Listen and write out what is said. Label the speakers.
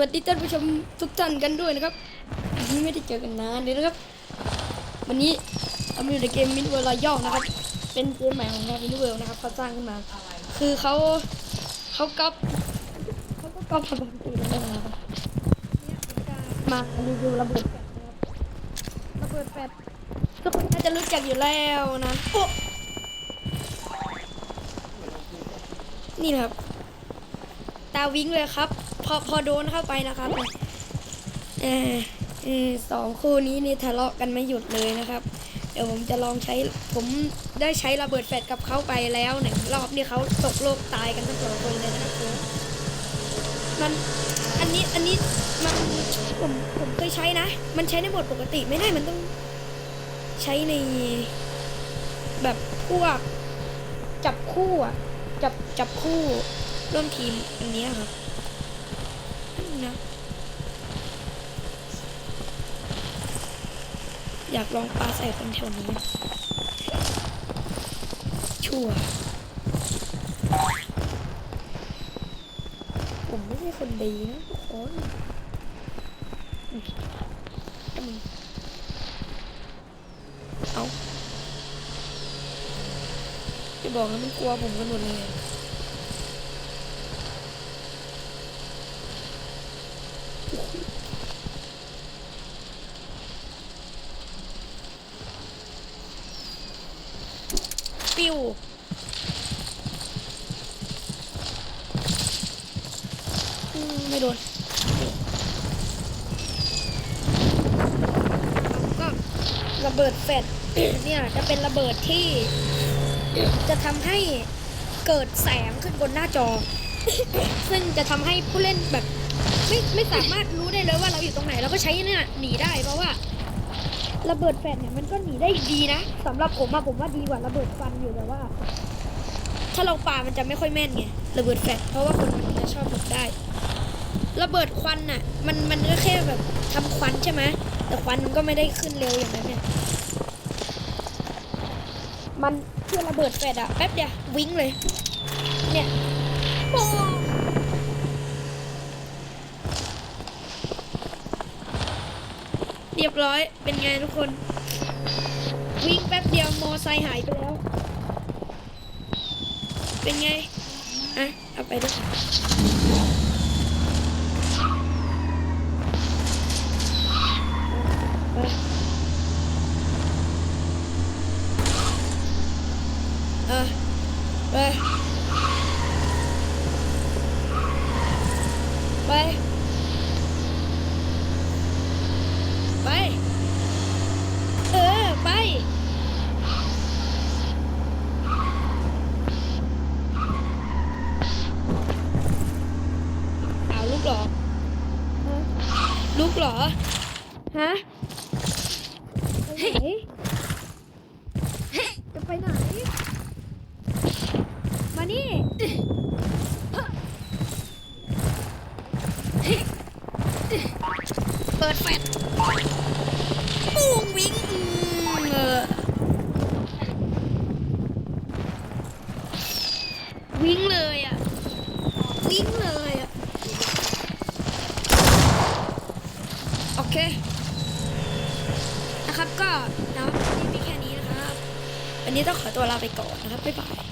Speaker 1: วัสดีท่านผู้ชมทุกท่านกันด้วยนะครับวันนี้ไม่ได้เจอกันนานเลยนะครับ วันนี้เรามาอยู่ในเกมมินเวอร์รอย่อนะครับ เป็นเกมใหม่ของงานมินเวอร์นะครับเขาสร้างขึ้นมา คือเขาเขาก๊อปเขาก็ก๊อปมาบางทีแล้วนะครับมารีวิวระเบิดแฟลชนะครับระเบิดแฟลชทุกคนน่าจะรู้จักอยู่แล้วนะโอ้นี่นะครับ ตาวิ้งเลยครับ พอพอโดนเข้าไปนะครับเออสองคู่นี้นี่ทะเลาะกันไม่หยุดเลยนะครับ เดี๋ยวผมจะลองใช้ผมได้ใช้ระเบิดแฟลชกับเขาไปแล้วหนึ่งรอบนี่เขาตกโลกตายกันทั้งสองคนเลยนะครับมมันอันนี้อันนี้มันผมผมเคยใช้นะ มันใช้ในโหมดปกติไม่ได้มันต้องใช้ในแบบพวกจับคู่อะจับจับคู่ร่วมทีมอันนี้ครับ นะ อยากลองปลาใส่คนแถวนี้ ชั่ว ผมไม่ใช่คนดีนะทุกคนอืมอืมเอาจะบอกนะมันกลัวผมกันหมดเลย ปิวไม่โดนก็ระเบิดแฟดเนี่ยจะเป็นระเบิดที่ จะทำให้เกิดแสงขึ้นบนหน้าจอ ซึ่งจะทำให้ผู้เล่นแบบ ไม่ไม่สามารถรู้ได้เลยว่าเราอยู่ตรงไหนเราก็ใช้เนี่ยหนีได้เพราะว่าระเบิดแฟลชเนี่ยมันก็หนีได้ดีนะสำหรับผมอะผมว่าดีกว่าระเบิดฟันอยู่แต่ว่า ถ้าเราปามันจะไม่ค่อยแม่นไงระเบิดแฟลชเพราะว่าคนมันจะชอบหลบได้ ระเบิดควันน่ะ มันมันก็แค่แบบทำควันใช่ไหมแต่ควันมันก็ไม่ได้ขึ้นเร็วอย่างนั้นเนี่ยมันเพื่อระเบิดแฟลชอะแป๊บเดียววิ่งเลย เนี่ยโป้ เรียบร้อยเป็นไงทุกคน วิ่งแป๊บเดียวมอไซค์หายไปแล้ว เป็นไง อะ เอาไปด้วยเออไปไป ไป เออ ไป เอาลูกเหรอฮะ ลูกเหรอ ฮะไปไหนจะไปไหน มานี่ เปิดแฟลชปุ้งวิ่งอืมเออวิ่งเลยอะ วิ่งเลยอะ โอ เคนะครับก็นะวันนี้มีแค่นี้นะครับ วันนี้ต้องขอตัวลาไปก่อนนะครับบ๊ายบาย